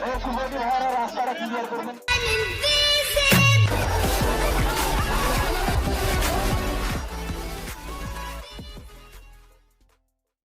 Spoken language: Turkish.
Ee, Okulda bir her rastlara bir yer durmak.